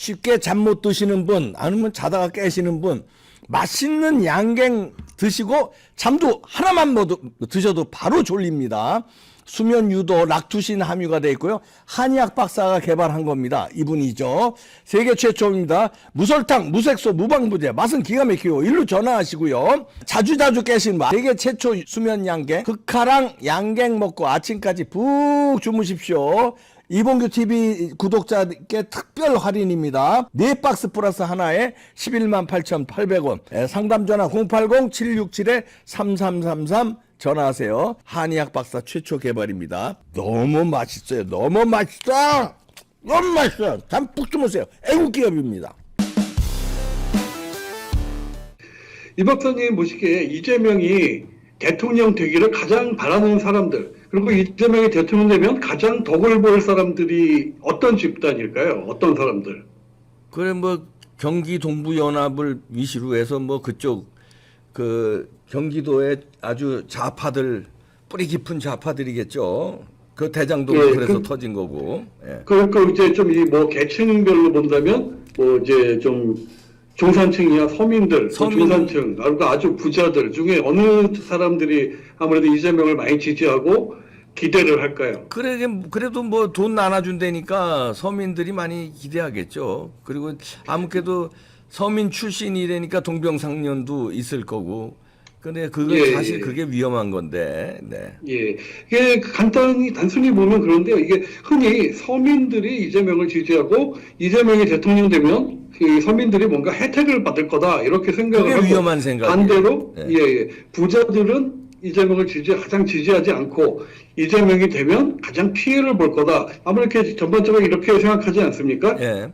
쉽게 잠 못 드시는 분, 아니면 자다가 깨시는 분, 맛있는 양갱 드시고 잠도 하나만 못 드셔도 바로 졸립니다. 수면 유도 락투신 함유가 되어 있고요. 한의학 박사가 개발한 겁니다. 이분이죠. 세계 최초입니다. 무설탕, 무색소, 무방부제. 맛은 기가 막히고 일로 전화하시고요. 자주자주 깨시는 맛. 세계 최초 수면 양갱. 극하랑 양갱 먹고 아침까지 푹 주무십시오. 이봉규 TV 구독자께 특별 할인입니다. 네 박스 플러스 하나에 11만 8,800원. 예, 상담 전화 080-767-3333 전화하세요. 한의학 박사 최초 개발입니다. 너무 맛있어요. 너무 맛있어. 너무 맛있어요. 잠푹 주무세요. 애국 기업입니다. 이 박사님 보시기에 이재명이 대통령 되기를 가장 바라는 사람들 그리고 이재명이 대통령 되면 가장 덕을 볼 사람들이 어떤 집단일까요? 어떤 사람들? 그래 뭐 경기 동부 연합을 위시로 해서 뭐 그쪽 그 경기도의 아주 좌파들 뿌리 깊은 좌파들이겠죠. 그 대장동이 예, 그래서 그- 터진 거고. 예. 그러니까 이제 좀 이 뭐 계층별로 본다면 뭐 이제 좀 중산층이야 서민들, 또 서민. 중산층, 그리고 아주 부자들 중에 어느 사람들이 아무래도 이재명을 많이 지지하고 기대를 할까요? 그래 그래도 뭐 돈 나눠준다니까 서민들이 많이 기대하겠죠. 그리고 아무래도 서민 출신이라니까 동병상련도 있을 거고. 근데 그거 예, 사실 예. 그게 위험한 건데. 네. 예, 이게 간단히 단순히 보면 그런데요. 이게 흔히 서민들이 이재명을 지지하고 이재명이 대통령 되면 그 서민들이 뭔가 혜택을 받을 거다 이렇게 생각을 그게 하고 위험한 생각이에요. 반대로 네. 예, 예, 부자들은 이재명을 지지 가장 지지하지 않고 이재명이 되면 가장 피해를 볼 거다. 아마 이렇게 전반적으로 이렇게 생각하지 않습니까? 예.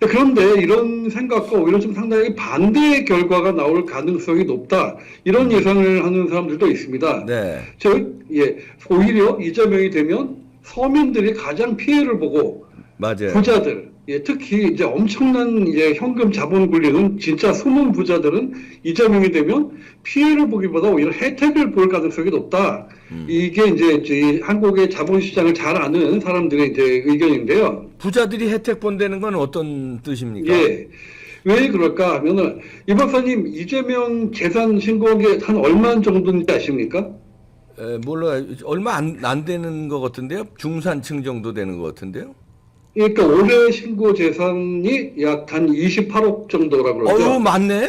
그런데 이런 생각과 오히려 좀 상당히 반대의 결과가 나올 가능성이 높다. 이런 예상을 하는 사람들도 있습니다. 네. 즉, 예, 오히려 이재명이 되면 서민들이 가장 피해를 보고 맞아요. 부자들, 예, 특히 이제 엄청난 이제 현금 자본 굴리는 진짜 숨은 부자들은 이재명이 되면 피해를 보기보다 오히려 혜택을 볼 가능성이 높다. 음. 이게 이제, 한국의 자본 시장을 잘 아는 사람들의 이제 의견인데요. 부자들이 혜택 본다는 건 어떤 뜻입니까? 예. 왜 그럴까 하면은 이 박사님 이재명 재산 신고한 게한 얼마 정도인지 아십니까? 에, 몰라 얼마 안, 안 되는 것 같은데요. 중산층 정도 되는 것 같은데요. 그러니까 올해 신고 재산이 약 한 28억 정도라 그러죠. 어유 맞네.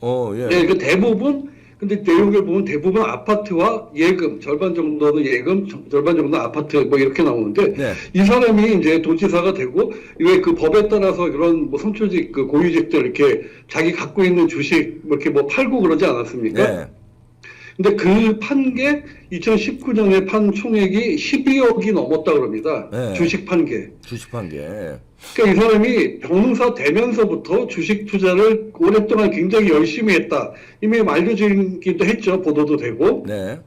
어 예. 예, 그 대부분 근데 내용을 보면 대부분 아파트와 예금 절반 정도는 예금, 저- 절반 정도는 아파트 뭐 이렇게 나오는데 네. 이 사람이 이제 도지사가 되고 왜 그 법에 따라서 이런 뭐 선초직 그 고유직들 이렇게 자기 갖고 있는 주식 뭐 이렇게 뭐 팔고 그러지 않았습니까? 네. 근데 그 판 게 2019년에 판 총액이 12억이 넘었다 그럽니다. 네. 주식 판 게. 주식한 게. 그러니까 이 사람이 변호사 되면서부터 주식 투자를 오랫동안 굉장히 열심히 했다. 이미 알려지기도 했죠. 보도도 되고. 네.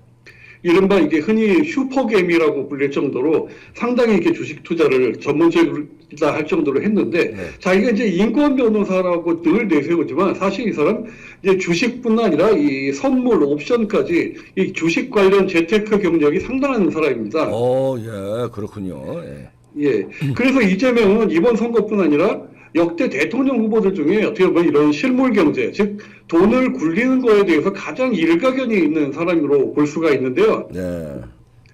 이른바 이게 흔히 슈퍼게임이라고 불릴 정도로 상당히 이렇게 주식 투자를 전문적이다 할 정도로 했는데 네. 자기가 이제 인권 변호사라고 늘 내세우지만 사실 이 사람 이제 주식뿐 아니라 이 선물 옵션까지 이 주식 관련 재테크 경력이 상당한 사람입니다. 어, 예, 그렇군요. 예. 예. 그래서 이재명은 이번 선거뿐 아니라 역대 대통령 후보들 중에 어떻게 보면 이런 실물 경제, 즉 돈을 굴리는 거에 대해서 가장 일가견이 있는 사람으로 볼 수가 있는데요. 네.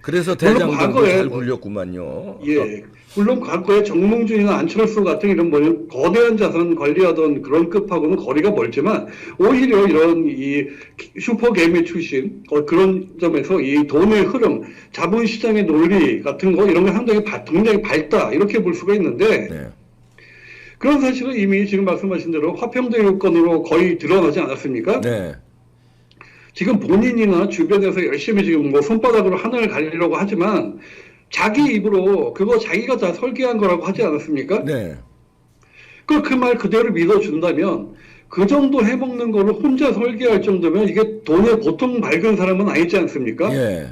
그래서 과거에 잘 뭐- 굴렸구만요. 예. 물론 과거에 정몽준이나 안철수 같은 이런 뭐 거대한 자산 관리하던 그런 급하고는 거리가 멀지만 오히려 이런 이 슈퍼 개미 출신 어, 그런 점에서 이 돈의 흐름, 자본시장의 논리 같은 거 이런 게 상당히 바- 굉장히 밝다 이렇게 볼 수가 있는데 네. 그런 사실은 이미 지금 말씀하신 대로 화평대 요건으로 거의 드러나지 않았습니까? 네. 지금 본인이나 주변에서 열심히 지금 뭐 손바닥으로 하늘을 가리려고 하지만 자기 입으로 그거 자기가 다 설계한 거라고 하지 않았습니까? 네. 그그말 그대로 믿어준다면 그 정도 해먹는 거를 혼자 설계할 정도면 이게 돈에 보통 밝은 사람은 아니지 않습니까? 예.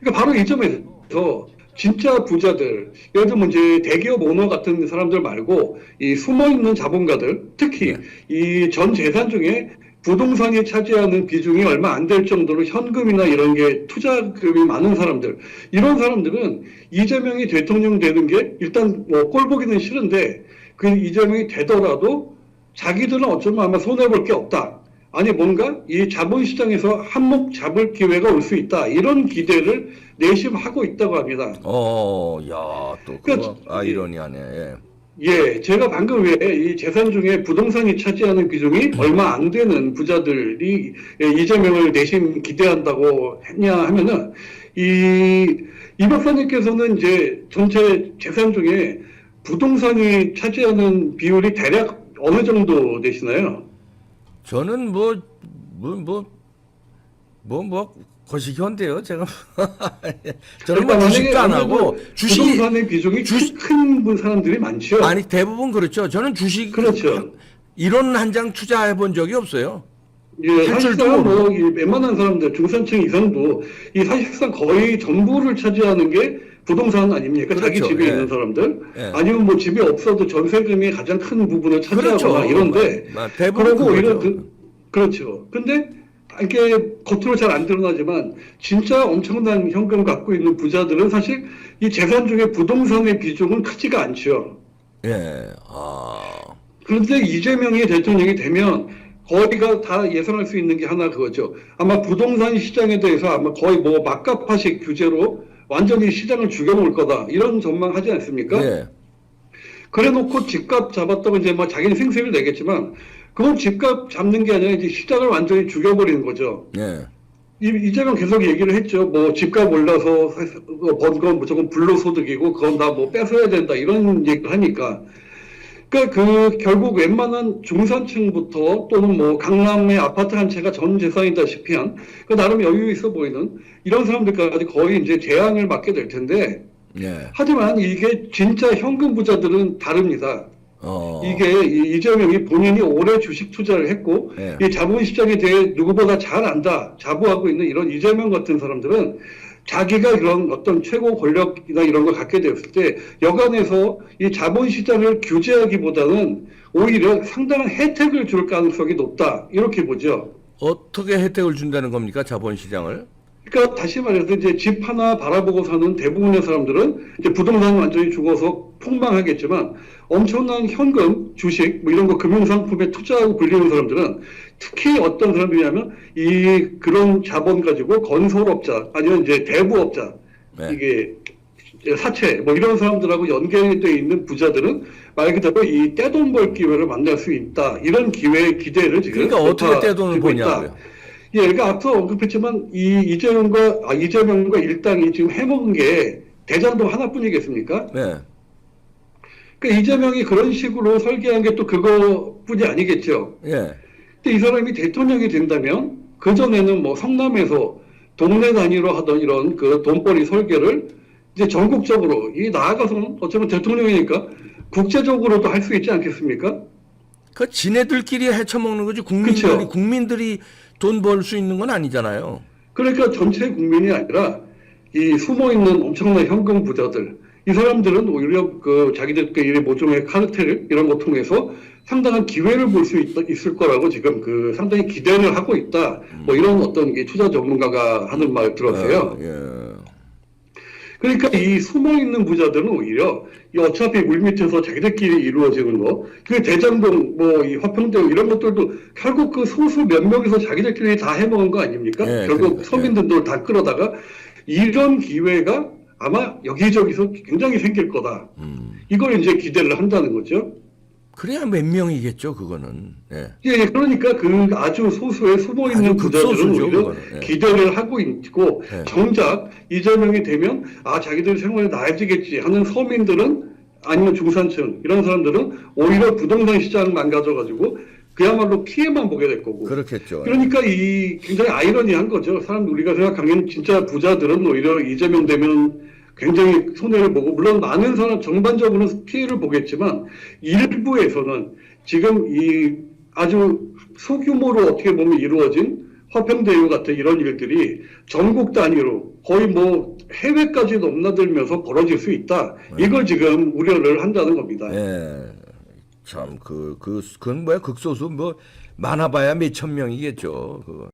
그러니까 바로 이 점에서 진짜 부자들, 예를 들면 이제 대기업 오너 같은 사람들 말고 이 숨어 있는 자본가들, 특히 이 전 재산 중에 부동산이 차지하는 비중이 얼마 안 될 정도로 현금이나 이런 게 투자금이 많은 사람들 이런 사람들은 이재명이 대통령 되는 게 일단 뭐 꼴보기는 싫은데 그 이재명이 되더라도 자기들은 어쩌면 아마 손해 볼 게 없다. 아니 뭔가 이 자본시장에서 한몫 잡을 기회가 올 수 있다. 이런 기대를 내심하고 있다고 합니다. 어, 야, 또 그거 그러니까 아이러니하네. 예. 예, 제가 방금 왜 이 재산 중에 부동산이 차지하는 비중이 얼마 안 되는 부자들이 예, 이재명을 내심 기대한다고 했냐 하면은 이, 이 박사님께서는 이제 전체 재산 중에 부동산이 차지하는 비율이 대략 어느 정도 되시나요? 저는 뭐, 뭐, 뭐, 뭐, 뭐, 거시기한데요, 제가. 저는 뭐 그러니까 주식도 안 하고, 주식이, 부동산의 비중이 주식- 큰 분- 사람들이 많죠. 아니, 대부분 그렇죠. 저는 주식. 그렇죠. 이런 한 장 투자해 본 적이 없어요. 예, 사실상. 뭐, 이 웬만한 사람들, 중산층 이상도, 이 사실상 거의 전부를 차지하는 게 부동산 아닙니까? 자기 그렇죠. 집에 예. 있는 사람들. 예. 아니면 뭐 집이 없어도 전세금이 가장 큰 부분을 차지하거나 이런데, 마- 마- 대부분 그러고 오히려. 그, 그렇죠. 근데, 이게 겉으로 잘 안 드러나지만, 진짜 엄청난 현금 갖고 있는 부자들은 사실 이 재산 중에 부동산의 비중은 크지가 않죠. 예, 아, 그런데 이재명이 대통령이 되면 거의가 다 예상할 수 있는 게 하나 그거죠. 아마 부동산 시장에 대해서 아마 거의 뭐 막가파식 규제로 완전히 시장을 죽여놓을 거다. 이런 전망 하지 않습니까? 예, 그래 놓고 집값 잡았다고 이제 뭐 자기는 생색을 내겠지만 그건 집값 잡는 게 아니라 이제 시장을 완전히 죽여버리는 거죠. 예. 이- 이재명 계속 얘기를 했죠. 뭐 집값 올라서 번 건 무조건 불로소득이고 그건 다 뭐 뺏어야 된다 이런 얘기를 하니까 그러니까 그 결국 웬만한 중산층부터 또는 뭐 강남의 아파트 한 채가 전 재산이다시피 한 그 나름 여유 있어 보이는 이런 사람들까지 거의 이제 재앙을 맞게 될 텐데 예. 하지만 이게 진짜 현금 부자들은 다릅니다. 어. 이게 이- 이재명이 본인이 오래 주식 투자를 했고 예. 이 자본 시장에 대해 누구보다 잘 안다 자부하고 있는 이런 이재명 같은 사람들은 자기가 이런 어떤 최고 권력이나 이런 걸 갖게 되었을 때 여간에서 이 자본시장을 규제하기보다는 오히려 상당한 혜택을 줄 가능성이 높다 이렇게 보죠. 어떻게 혜택을 준다는 겁니까? 자본시장을? 그러니까 다시 말해서 이제 집 하나 바라보고 사는 대부분의 사람들은 이제 부동산 완전히 죽어서 폭망하겠지만 엄청난 현금, 주식 뭐 이런 거 금융 상품에 투자하고 굴리는 사람들은 특히 어떤 사람들이냐면 이 그런 자본 가지고 건설업자 아니면 이제 대부업자 네. 이게 사채 뭐 이런 사람들하고 연계되어 있는 부자들은 말 그대로 이 떼돈 벌 기회를 만날 수 있다 이런 기회 기대를 지금 그러니까 어떻게 떼돈을. 버냐고요? 예, 그러니까 앞서 언급했지만 이 이재명과 아, 이재명과 일당이 지금 해먹은 게 대장동 하나뿐이겠습니까? 네. 그러니까 이재명이 그런 식으로 설계한 게 또 그거뿐이 아니겠죠. 예. 근데 이 사람이 대통령이 된다면 그 전에는 뭐 성남에서 동네 단위로 하던 이런 그 돈벌이 설계를 이제 전국적으로 이 나아가서는 어쩌면 대통령이니까 국제적으로도 할 수 있지 않겠습니까? 그 지네들끼리 헤쳐먹는 거지 국민들이 그쵸. 국민들이 돈 벌 수 있는 건 아니잖아요. 그러니까 전체 국민이 아니라 이 숨어 있는 엄청난 현금 부자들 이 사람들은 오히려 그 자기들끼리 모종의 카르텔 이런 거 통해서 상당한 기회를 볼 수 있을 거라고 지금 그 상당히 기대를 하고 있다. 뭐 이런 어떤 게 투자 전문가가 하는 말 들었어요. 예. 예. 그러니까 이 숨어 있는 부자들은 오히려 이 어차피 물밑에서 자기들끼리 이루어지는 거, 그 대장동, 뭐 이 화평동 이런 것들도 결국 그 소수 몇 명에서 자기들끼리 다 해먹은 거 아닙니까? 예, 결국 그러니까, 서민들도 다 끌어다가 이런 기회가 아마 여기저기서 굉장히 생길 거다. 음. 이걸 이제 기대를 한다는 거죠. 그래야 몇 명이겠죠, 그거는. 예. 예, 예, 그러니까 그 아주 소수의 숨어 있는 아주 부자들은 극소수죠, 오히려 그거는. 예. 기대를 하고 있고 예. 정작 이재명이 되면 아 자기들 생활이 나아지겠지 하는 서민들은 아니면 중산층 이런 사람들은 오히려 부동산 시장 망가져가지고 그야말로 피해만 보게 될 거고. 그렇겠죠. 그러니까 이 굉장히 아이러니한 거죠. 사람 우리가 생각하기엔 진짜 부자들은 오히려 이재명 되면 굉장히 손해를 보고 물론 많은 사람 전반적으로는 피해를 보겠지만 일부에서는 지금 이 아주 소규모로 어떻게 보면 이루어진 화평대유 같은 이런 일들이 전국 단위로 거의 뭐 해외까지 넘나들면서 벌어질 수 있다. 이걸 지금 우려를 한다는 겁니다. 예. 참 그 그 그건 뭐야 극소수 뭐 많아봐야 몇 천 명이겠죠. 그